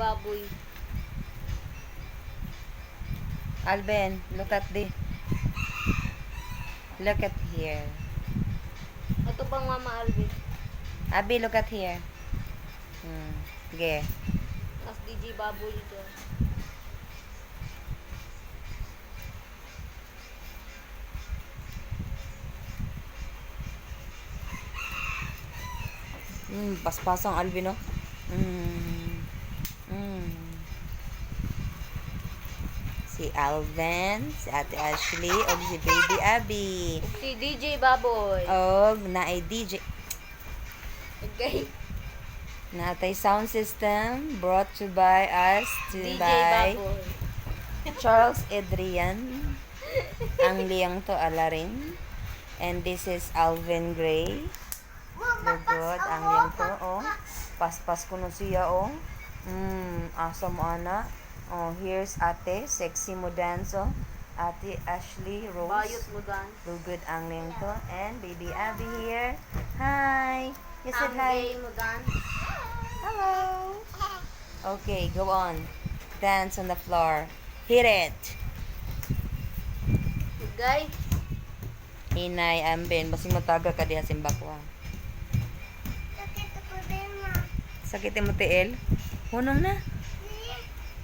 baboy. Alvin, look at the... Look at here. Ito pang Mama Alvin. Abi, look at here. Hmm. Sige. Mas DJ baboy dito. Hmm, paspasang Alvin, no? Hmm. Hmm. Si Alvin, si Ate Ashley, o si Baby Abby. Si DJ baboy. O, na ay DJ. Okay. Natay sound system brought to by us to DJ by baboy. Charles Adrian. Ang liyang to alarin. And this is Alvin Gray. Lugod, ang liyang to, oh. Paspas ko na siya, oh. Mm, asa mo, ana. Oh, here's ate, sexy mo. Ate Ashley Rose. Bayot mo dan. Lugod ang to. And baby Abby here. Hi. You said hi. mo dan. Hello. Okay, go on. Dance on the floor. Hit it. Okay. Inay, ambin. Basing mataga ka diha simbakwa. Sakit mo tiil? Hunong na.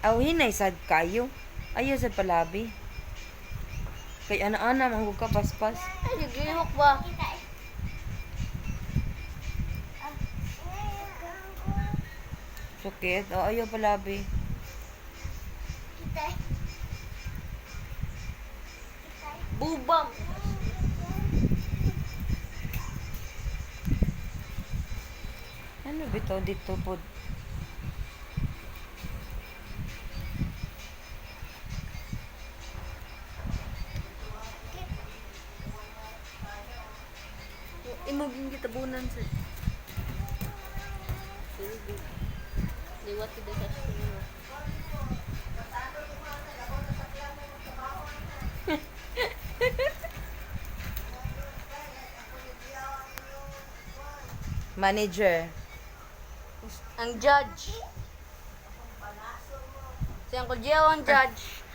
Aw, hinay sad kayo. Ayaw sa palabi. Kay ana-ana, manggug ka paspas. Ay, nagihok ba? Sakit. O, ayaw palabi. Bubam. Ano bitaw dito po? Imugin kita bunan sa. Liwat kita sa mo. Manager. Ang judge. Si Uncle Gio ang judge.